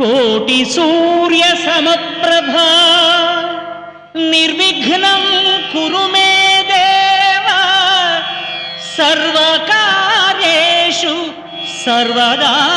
కోటి సూర్య సమప్రభ. నిర్విఘ్నం కురు మే దేవ. సర్వకార్యేషు సర్వదా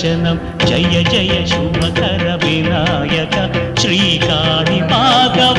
దర్శనం. జయ జయ శుభకర వినాయక. శ్రీకాళి పాగవర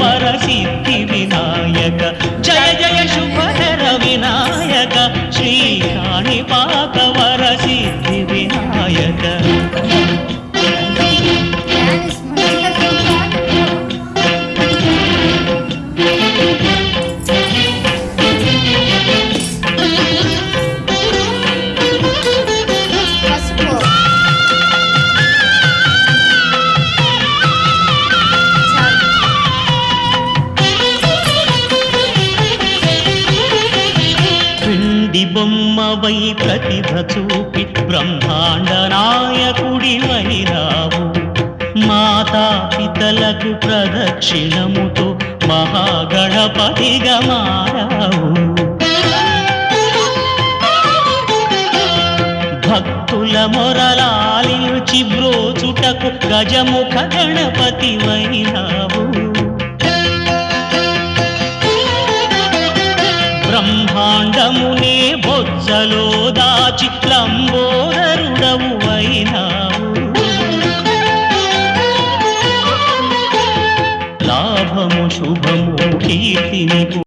బొమ్మవై ప్రతిభ చూపి బ్రహ్మాండ నాయకుడి వైరావు. మాతా పితలకు ప్రదక్షిణముతో మహాగణపతిగా మారావు. భక్తుల మొరలాలించి బ్రోచుటకు గజముఖ గణపతి వైనావు బ్రహ్మాండమునే బొజ్జలో దాచి లంబోదరుడవు అయినావు లాభము శుభము కీర్తిని